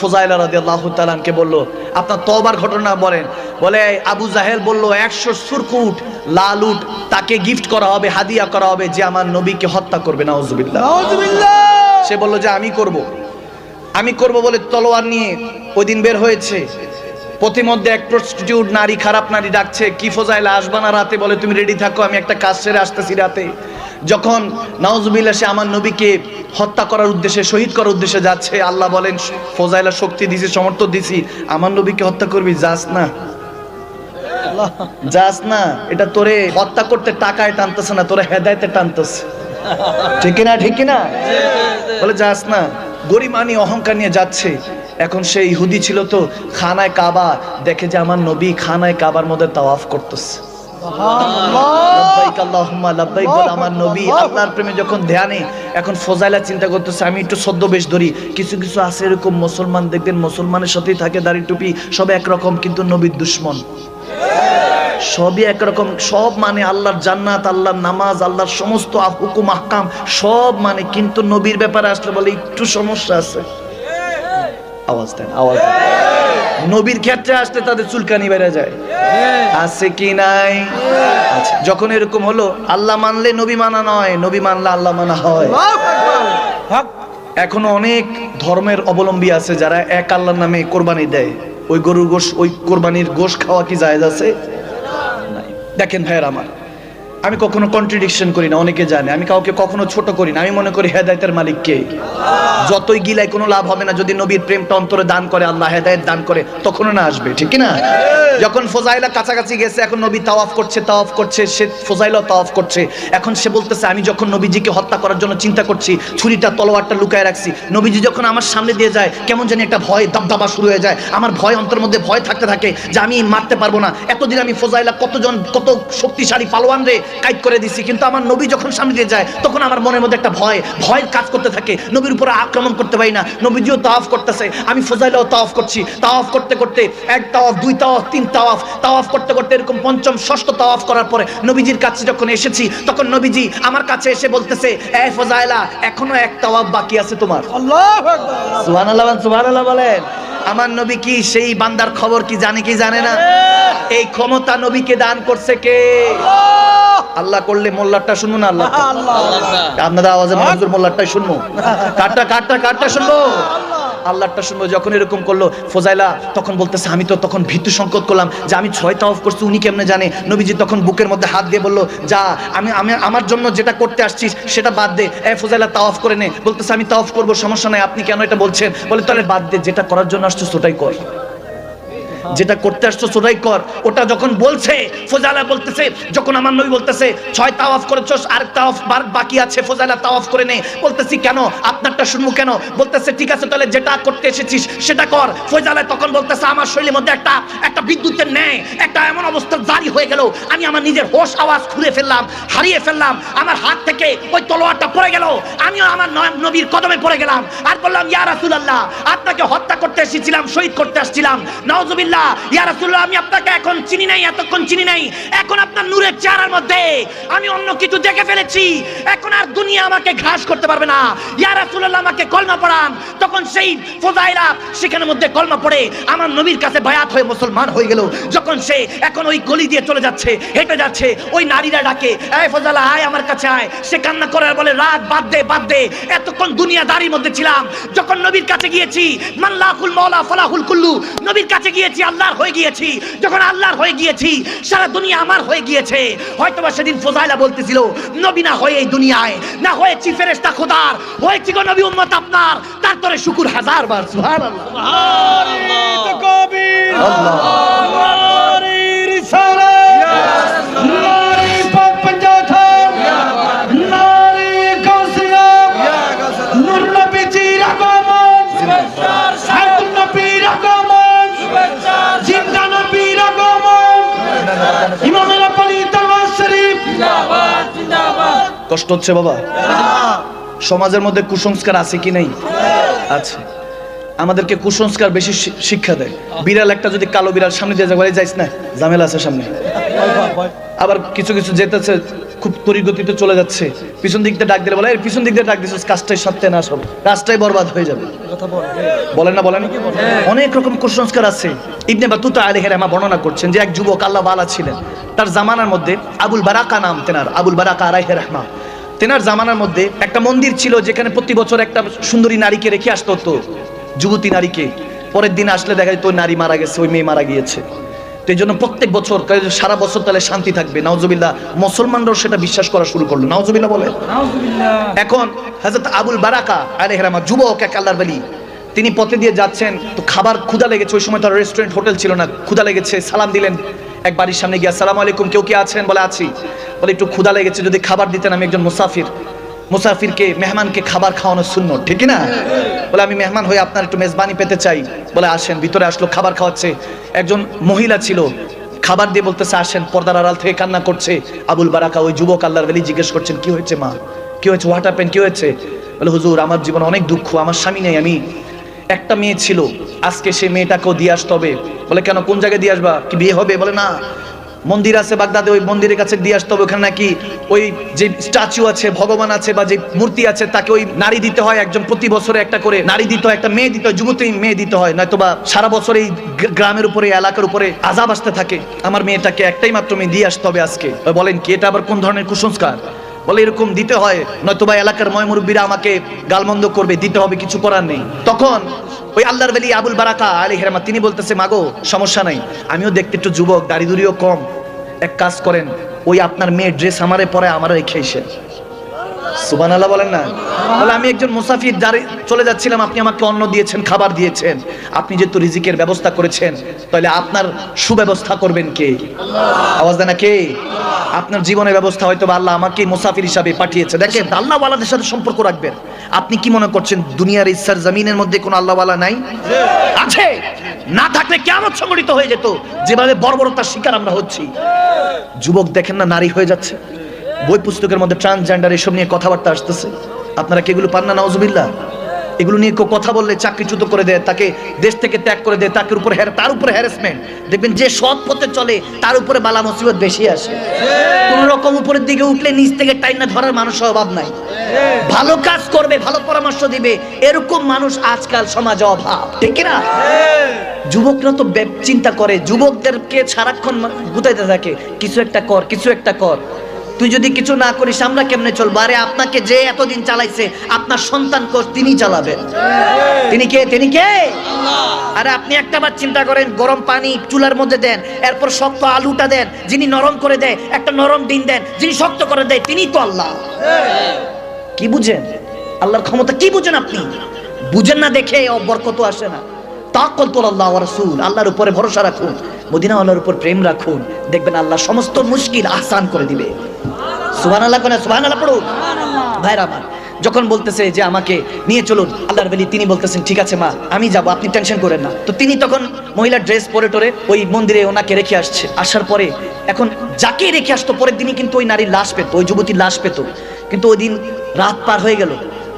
ফোজাইলা রাদিয়াল্লাহু তাআলাকে বলল আপনার তওবার ঘটনা বলেন। বলে আবু জাহেল বলল 100 সুরকুট লাল উট তাকে গিফট করা হবে হাদিয়া করা হবে যে আমার নবীকে হত্যা করবে। নাউজুবিল্লাহ। সে বলল যে আমি করব। আমি করব বলে তলোয়ার নিয়ে ওই দিন বের হয়েছে। প্রতিমধ্যে এক প্রস্টিটিউট নারী খারাপ নারী ডাকছে কি ফোজাইলা আসবা না রাতে? বলে তুমি রেডি থাকো আমি একটা কাজ সেরে আসতেছি রাতে। যখন নাউজুবিল্লাহ সে আমার নবীকে হত্যা করার উদ্দেশ্যে শহীদ করার উদ্দেশ্যে যাচ্ছে আল্লাহ বলেন ফোজাইলা শক্তি দিছি সমর্থন দিছি আমার নবীকে হত্যা করবি যাস না। যাস না এটা তোরে হত্যা করতে টাকায় টানতেছে না তোরে হেদায়তে টানতেছে। ঠিক না ঠিক না বলে যাস না। গরিমানি অহংকার নিয়ে যাচ্ছে। এখন সেই ইহুদি ছিল তো খানায় কাবা দেখে যে আমার নবী খানায় কাবার মধ্যে তাওয়াফ করতেছে। লাব্বাইক আল্লাহুম্মা লাব্বাইক বলে আমার নবী। আল্লাহর প্রেমে যখন ধ্যানে এখন ফজাইলা চিন্তা করতেছে আমি একটু ধরি। কিছু কিছু আছে এরকম মুসলমান দেখবেন মুসলমানের সাথেই থাকে দাড়ি টুপি সব একরকম কিন্তু নবীর দুশ্মন। সবই একরকম সব মানে আল্লাহর জান্নাত আল্লাহর নামাজ আল্লাহর সমস্ত হুকুম আহকাম সব মানে কিন্তু নবীর ব্যাপারে আসলে বলে একটু সমস্যা আছে। আওয়াজ দেন আওয়াজ দেন। নবীর ক্ষেত্রে আসলে তাদের চুলকানি বেড়ে যায়। আছে কি নাই? আচ্ছা যখন এরকম হলো আল্লাহ মানলে নবী মানা নয় নবী মানলে আল্লাহ মানা হয়। এখনও অনেক ধর্মের অবলম্বী আছে যারা এক আল্লাহর নামে কোরবানি দেয়। ওই গরুর গোশ ওই কোরবানির গোশ খাওয়া কি জায়েজ আছে? দেখেন ভাইয়ের আমার। আমি কখনো কন্ট্রাডিকশন করি না, অনেকে জানে। আমি কাউকে কখনো ছোট করি না। আমি মনে করি হেদায়তের মালিক কে? যতই গিলাই কোনো লাভ হবে না, যদি নবীর প্রেমটা অন্তরে দান করে, আল্লাহ হেদায়ত দান করে, তখনও না আসবে, ঠিক না যখন ফোজাইলা কাছাকাছি গেছে, এখন নবী তাওয়াফ করছে তাওয়াফ করছে, সে ফোজাইলা তাওয়াফ করছে। এখন সে বলতেছে, আমি যখন নবীজিকে হত্যা করার জন্য চিন্তা করছি, ছুরিটা, তলোয়ারটা লুকায় রাখছি, নবীজি যখন আমার সামনে দিয়ে যায়, কেমন জানি একটা ভয়, দাবদাবা শুরু হয়ে যায়। আমার ভয় অন্তর মধ্যে ভয় থাকতে থাকে যে আমি মারতে পারব না। এতদিন আমি ফোজাইলা কতজন, কত শক্তিশালী পালোয়ান রে কাইট করে দিছি কিন্তু আমার নবী যখন সামনে দিয়ে যায় তখন আমার মনের মধ্যে একটা ভয় ভয় কাজ করতে থাকে। নবীর উপরে আক্রমণ করতে পারি না। নবীজিও তাওয়াফ করতেছে। আমি ফোজাইলাও তাওয়াফ করছি। তাওয়াফ করতে করতে এক তাওয়াফ দুই তাওয়াফ তিন তাওয়াফ। তাওয়াফ করতে করতে এরকম পঞ্চম ষষ্ঠ তাওয়াফ করার পরে নবীজির কাছে যখন এসেছি তখন নবীজি আমার কাছে এসে বলতেছে এ ফজাইলা এখনও এক তাওয়াফ বাকি আছে তোমার। আল্লাহ সুবহানাল্লাহ সুবহানাল্লাহ বলেন। আমার নবী কি সেই বান্দার খবর কি জানে কি জানে না? এই ক্ষমতা নবীকে দান করছে কে? আল্লাহ। করলে মোল্লারটা শুনুন আল্লাহ? আপনাদের আওয়াজে মহাজুর মোল্লারটাই শুনব। কারটা কারটা কারটা শুনব? আল্লাহটা শুনব যখন এরকম করল, ফোজাইলা তখন বলতেছে, আমি তো তখন ভীতু সংকট করলাম যে আমি ছয় তাওয়াফ করছি, উনি কেমনে জানে? নবীজি তখন বুকের মধ্যে হাত দিয়ে বলল, যা, আমি আমি, আমার জন্য যেটা করতে আসছিস, সেটা বাদ দে। এ ফোজাইলা অফ করে নে। বলতেছে, আমি তাওফ করব, সমস্যা নাই, আপনি কেন এটা বলছেন? বলে, তাহলে বাদ দে, যেটা করার জন্য আসছিস, ওটাই কর। যেটা করতে আসছো সেটাই কর ওটা যখন বলছে ফোজালা বলতেছে, যখন আমার নবী বলতেছে, ছয় তাওয়াফ করেছস, আর তাওয়াফ বাকি আছে ফোজালা তাওয়াফ করে নে। বলতেছি, কেন? আপনারটা শুনব কেন? বলতেছে, ঠিক আছে, তাহলে যেটা করতে এসেছিস, সেটা কর। ফোজালা তখন বলতেছে, আমার শরীরের মধ্যে একটা একটা বিদ্যুতের ন্যায়, একটা এমন অবস্থা জারি হয়ে গেল, আমি আমার নিজের হোশ আওয়াজ খুলে ফেললাম, হারিয়ে ফেললাম, আমার হাত থেকে ওই তলোয়ারটা পড়ে গেল, আমিও আমার নবীর কদমে পড়ে গেলাম। আর বললাম, ইয়া রাসূলুল্লাহ, আপনাকে হত্যা করতে এসেছিলাম, শহীদ করতে আসছিলাম। ইয়া আমি আপনাকে এখন চিনি নাই, এতক্ষণ চিনি নাই। এখন আপনার নূরের মধ্যে আমি অন্য কিছু দেখে ফেলেছি। এখন আর দুনিয়া আমাকে ঘাস করতে পারবে না। ইয়া আমাকে কলমা পড়ান। তখন সেই মধ্যে কলমা পড়ে আমার নবীর কাছে বায়াত হয়ে মুসলমান হয়ে গেল। যখন সে এখন ওই গলি দিয়ে চলে যাচ্ছে, হেঁটে যাচ্ছে, ওই নারীরা ডাকে, এই ফোজালা, আয় আমার কাছে আয়। সে কান্না করে আর বলে, রাগ, বাদ দে বাদ দে। এতক্ষণ দুনিয়াদারির মধ্যে ছিলাম। যখন নবীর কাছে গিয়েছি মাল্লাহুল মাওলা, ফালাহুল কুল্লু। নবীর কাছে গিয়েছি আল্লাহর হয়ে গিয়েছি যখন আল্লাহর হয়ে গিয়েছি সারা দুনিয়া আমার হয়ে গিয়েছে। হয়তো বা সেদিন ফোজাইলা বলতেছিল নবী না হয়ে এই দুনিয়ায় না হয়েছি ফেরেস্তা খোদার হয়েছি গো নবী উম্মত আপনার তারপরে শুকুর হাজার বার সুবহানাল্লাহ। আল্লাহ কষ্ট হচ্ছে বাবা? সমাজের মধ্যে কুসংস্কার আছে কি নাই? আছে। আমাদেরকে কুসংস্কার বেশি শিক্ষা দেয়। বিড়াল একটা যদি কালো বিড়াল সামনে দিয়ে যাবে যাইস না, ঝামেলা আছে সামনে। আবার কিছু কিছু যেতেছে, খুব তরিগতিতে চলে যাচ্ছে। পিছন দিক দিয়ে ডাক দিলে বলে পিছন দিক দিয়ে ডাক দিছিস, কাজটাই সত্যি না সব। কাজটাই বরবাদ হয়ে যাবে। বলেন না, বলেন অনেক রকম কুসংস্কার আছে। ইবনে বাতুতা আলাইহির রহমা বর্ণনা করছেন যে, এক যুবক আল্লাহ বালা ছিলেন। তার জামানার মধ্যে আবুল বারাকা নাম তেনার, আবুল বারাকা আলাইহির রহমা। তেনার জামানার মধ্যে একটা মন্দির ছিল যেখানে প্রতি বছর একটা সুন্দরী নারীকে রেখে আসতো তো যুবতী নারীকে। পরের দিন আসলে দেখা যেত ওই নারী মারা গেছে ওই মেয়ে মারা গিয়েছে। তো এই জন্য প্রত্যেক বছর সারা বছর তাহলে শান্তি থাকবে। নাওজুবিল্লাহ মুসলমানরাও সেটা বিশ্বাস করা শুরু করল। নাওজুবিল্লাহ বলে। এখন হাজরত আবুল বারাকা আরে হেরামা যুবক এক আল্লাহর বলি তিনি পথে দিয়ে যাচ্ছেন তো খাবার ক্ষুদা লেগেছে ওই সময় তার রেস্টুরেন্ট হোটেল ছিল না ক্ষুদা লেগেছে সালাম দিলেন। এক বাড়ির সামনে গিয়ে, আসসালামু আলাইকুম, কেউ কি আছেন? বলে, আছি। বলে, একটু ক্ষুধা লেগেছে, যদি খাবার দিতেন আমি একজন মুসাফির। মুসাফিরকে, মেহমানকে খাবার খাওয়ানো শূন্য ঠিক না? বলে, আমি মেহমান হয়ে আপনার একটু মেজবানি পেতে চাই। বলে, আসেন, ভিতরে আসলো, খাবার খাওয়াচ্ছে। একজন মহিলা ছিল, খাবার দিয়ে বলতেছে, আসেন, পর্দার আড়াল থেকে কান্না করছে। আবুল বারাকা, ওই যুবক আল্লাহর বেলি জিজ্ঞেস করছেন, কি হয়েছে মা? কি হয়েছে? হোয়াট হ্যাপেন কি হয়েছে? বলে, হুজুর, আমার জীবনে অনেক দুঃখ, আমার স্বামী নেই, আমি একটা মেয়ে ছিল, আজকে সে মেয়েটাকেও দিয়ে আসতে হবে। বলে, কেন, কোন জায়গায় দিয়ে আসবা? কি বিয়ে হবে? বলে, না, মন্দির আছে বাগদাদে, ওই মন্দিরের কাছে দিয়ে আসতে হবে। ওখানে নাকি ওই যে স্ট্যাচু আছে, ভগবান আছে বা যে মূর্তি আছে, তাকে ওই নারী দিতে হয় একজন প্রতি বছরে একটা করে। নারী দিতে হয়, একটা মেয়ে দিতে হয়, যুবতী মেয়ে দিতে হয়। নয়তো বা সারা বছর এই গ্রামের উপরে, এলাকার উপরে আজাব আসতে থাকে। আমার মেয়েটাকে একটাই মাত্র মেয়ে দিয়ে আসতে হবে আজকে। বলেন, কি এটা আবার কোন ধরনের কুসংস্কার? বলে, এরকম দিতে হয়, নয়তোবা এলাকার ময় মুরব্বীরা আমাকে গালমন্দ করবে, দিতে হবে, কিছু করার নেই। তখন ওই আল্লাহর বেলি আবুল বারাকা আলী হেরামা তিনি বলতেছে, মাগো, সমস্যা নাই, আমিও দেখতে একটু যুবক, দাড়ি কম। এক কাজ করেন, ওই আপনার মেয়ে ড্রেস আমারে পরে আমার রেখে এসে সুবান আল্লাহ বলেন না। বলে আমি একজন মুসাফির দাঁড়িয়ে চলে যাচ্ছিলাম, আপনি আমাকে অন্ন দিয়েছেন, খাবার দিয়েছেন। আপনি যেহেতু রিজিকের ব্যবস্থা করেছেন, তাহলে আপনার সুব্যবস্থা করবেন কে? আওয়াজ দেয় না কে? আপনার জীবনের ব্যবস্থা হয়তো আল্লাহ আমাকে মুসাফির হিসাবে পাঠিয়েছে। দেখেন আল্লাহ ওয়ালাদের সাথে সম্পর্ক রাখবেন। আপনি কি মনে করছেন, দুনিয়ার ইচ্ছার জমিনের মধ্যে কোনো আল্লাহ ওয়ালা নাই? আছে? না থাকলে কেমন সংগঠিত হয়ে যেত। যেভাবে বর্বরতার শিকার আমরা হচ্ছি। যুবক, দেখেন না, নারী হয়ে যাচ্ছে। বই পুস্তকের মধ্যে ট্রান্সজেন্ডার এসব নিয়ে কথাবার্তা আসতেছে। আপনারা কি এগুলো পান না নওয়াজুবিল্লাহ এগুলো নিয়ে কেউ কথা বললে চাকরিচ্যুত করে দেয়, তাকে দেশ থেকে ত্যাগ করে দেয়, তাকে উপরে তার উপরে হ্যারাসমেন্ট দেখবেন যে সৎ পথে চলে, তার উপরে বালা মুসিবত বেশি আসে। কোন রকম উপরের দিকে উঠলে নিচ থেকে টাইনা ধরার মানুষের অভাব নাই। ভালো কাজ করবে, ভালো পরামর্শ দিবে, এরকম মানুষ আজকাল সমাজে অভাব। ঠিক না যুবকরা তো চিন্তা করে, যুবকদেরকে সারাক্ষণ গুতাইতে থাকে, কিছু একটা কর, কিছু একটা কর। তুই যদি কিছু না করিস আমরা কেমনে চলবো? আরে আপনাকে যে এতদিন চালাইছে আপনার সন্তান কোষ তিনি চালাবেন তিনি কে? তিনি কে? আরে আপনি একটা বার চিন্তা করেন গরম পানি চুলার মধ্যে দেন এরপর শক্ত আলুটা দেন যিনি নরম করে দেয় একটা নরম ডিম দেন যিনি শক্ত করে দেয় তিনি তো আল্লাহ। কি বুঝেন? আল্লাহর ক্ষমতা কি বুঝেন আপনি? বুঝেন না দেখে ও বরকত আসে না। তাকল তোল আল্লাহ রাসূল আল্লাহর উপরে ভরসা রাখুন মদিনা আল্লাহর উপর প্রেম রাখুন দেখবেন আল্লাহ সমস্ত মুশকিল আহসান করে দিবে। সুবহানাল্লাহ কোনে সুবহানাল্লাহ পড়ুন ভাইরা আমার যখন বলতেছে যে আমাকে নিয়ে চলুন আল্লাহর বেলি তিনি বলতেছেন ঠিক আছে মা আমি যাব আপনি টেনশন করেন না। তো তিনি তখন মহিলার ড্রেস পরে টরে ওই মন্দিরে ওনাকে রেখে আসছে। আসার পরে এখন যাকে রেখে আসতো পরের দিনই কিন্তু ওই নারীর লাশ পেত ওই যুবতীর লাশ পেত। কিন্তু ওই দিন রাত পার হয়ে গেল।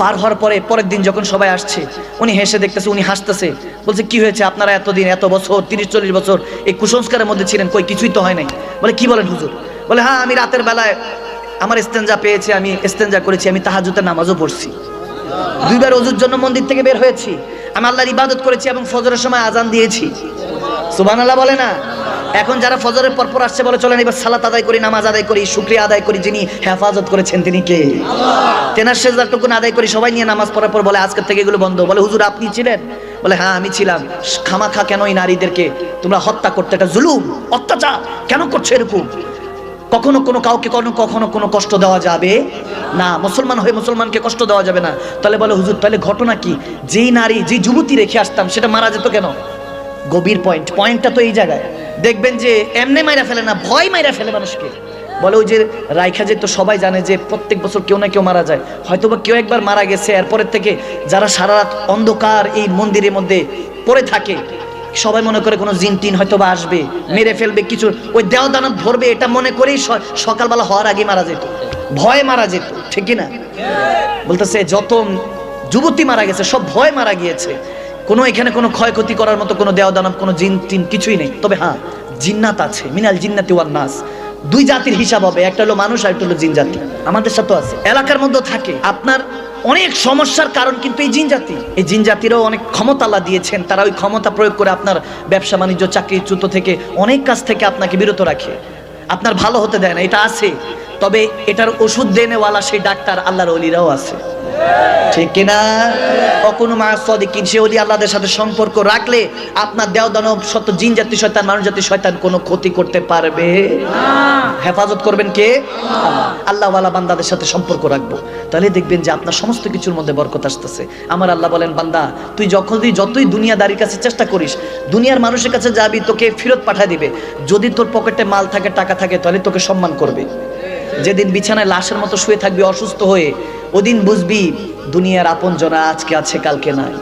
পার হওয়ার পরে পরের দিন যখন সবাই আসছে উনি হেসে দেখতেছে উনি হাসতেছে। বলছে কি হয়েছে আপনারা এতদিন এত বছর তিরিশ চল্লিশ বছর এই কুসংস্কারের মধ্যে ছিলেন কই কিছুই তো হয় নাই। বলে কি বলেন হুজুর? বলে হ্যাঁ আমি রাতের বেলায় আমার ইস্তেঞ্জা পেয়েছে, আমি ইস্তেঞ্জা করেছি, আমি তাহাজুতের নামাজও পড়ছি। দুইবার অজুর জন্য মন্দির থেকে বের হয়েছি। আমি আল্লাহর ইবাদত করেছি এবং ফজরের সময় আজান দিয়েছি। সুবহানাল্লাহ বলে না? এখন যারা ফজরের পরপর আসছে, বলে চলেন, এবার সালাত আদায় করি, নামাজ আদায় করি, শুক্রিয়া আদায় করি, যিনি হেফাজত করেছেন তিনি কে? তেনার সেজদারটুকুন আদায় করি, সবাই নিয়ে নামাজ পড়ার পর বলে, আজকের থেকে এগুলো বন্ধ। বলে, হুজুর, আপনি ছিলেন? বলে হ্যাঁ আমি ছিলাম। খামাখা কেন এই নারীদেরকে তোমরা হত্যা করতে? এটা জুলুম, অত্যাচার কেন করছ এরকম? কখনো কোনো কাউকে কোনো, কখনো কোনো কষ্ট দেওয়া যাবে না। মুসলমান হয়ে মুসলমানকে কষ্ট দেওয়া যাবে না। তাহলে বলে, হুজুর, তাহলে ঘটনা কি? যেই নারী, যে যুবতী রেখে আসতাম, সেটা মারা যেত কেন? গভীর পয়েন্ট পয়েন্টটা তো এই জায়গায়। দেখবেন যে এমনি মাইরা ফেলে না, ভয় মাইরা ফেলে মানুষকে। বলে, ওই যে রাইখা যে তো সবাই জানে যে প্রত্যেক বছর কেউ না কেউ মারা যায়। হয়তো বা কেউ একবার মারা গেছে, এরপরের থেকে যারা সারা রাত অন্ধকার এই মন্দিরের মধ্যে পড়ে থাকে সবাই মনে করে কোনো জিন টিন হয়তো বা আসবে, মেরে ফেলবে কিছু, ওই দেও দানব ধরবে, এটা মনে করেই সকালবেলা হওয়ার আগে মারা যেত। ভয় মারা যেত, ঠিক না বলতেছে, যত যুবতী মারা গেছে, সব ভয় মারা গিয়েছে। কোনো এখানে কোনো ক্ষয়ক্ষতি করার মতো কোনো দেওয়া দানব, কোনো জিন টিন কিছুই নেই। তবে হ্যাঁ জিন্নাত আছে, মিনাল জিন্নাতি ওয়ান নাস। দুই জাতির হিসাব হবে, একটা হলো মানুষ আর একটা হলো জিন জাতি। আমাদের সাথে আছে। এলাকার মধ্যে থাকে। আপনার অনেক সমস্যার কারণ কিন্তু এই জিন জাতি। এই জিন জাতিরও অনেক ক্ষমতা আল্লাহ দিয়েছেন, তারা ওই ক্ষমতা প্রয়োগ করে আপনার ব্যবসা, বাণিজ্য চাকরি চ্যুত থেকে অনেক কাজ থেকে আপনাকে বিরত রাখে। আপনার ভালো হতে দেয় না, এটা আছে। তবে এটার ওষুধ দেনেওয়ালা সেই ডাক্তার আল্লাহর অলিরাও আছে। ঠিক কিনা? সে অলি আল্লাহদের সাথে সম্পর্ক রাখলে আপনার দেও দানব জিন জাতি, শয়তান, মানুষ জাতি, শয়তান কোনো ক্ষতি করতে পারবে? হেফাজত করবেন কে? আল্লাহ ওয়ালা বান্দাদের সাথে সম্পর্ক রাখব। তাহলে দেখবেন যে আপনার সমস্ত কিছুর মধ্যে বরকত আসতেছে। আমার আল্লাহ বলেন, বান্দা, তুই যখন তুই যতই দুনিয়াদারির কাছে চেষ্টা করিস, দুনিয়ার মানুষের কাছে যাবি, তোকে ফেরত পাঠিয়ে দিবে। যদি তোর পকেটে মাল থাকে, টাকা থাকে, তাহলে তোকে সম্মান করবে। যেদিন বিছানায় লাশের মতো শুয়ে থাকবি, অসুস্থ হয়ে, ওদিন বুঝবি দুনিয়ার আপন জনা আজকে আছে, কালকে নাই।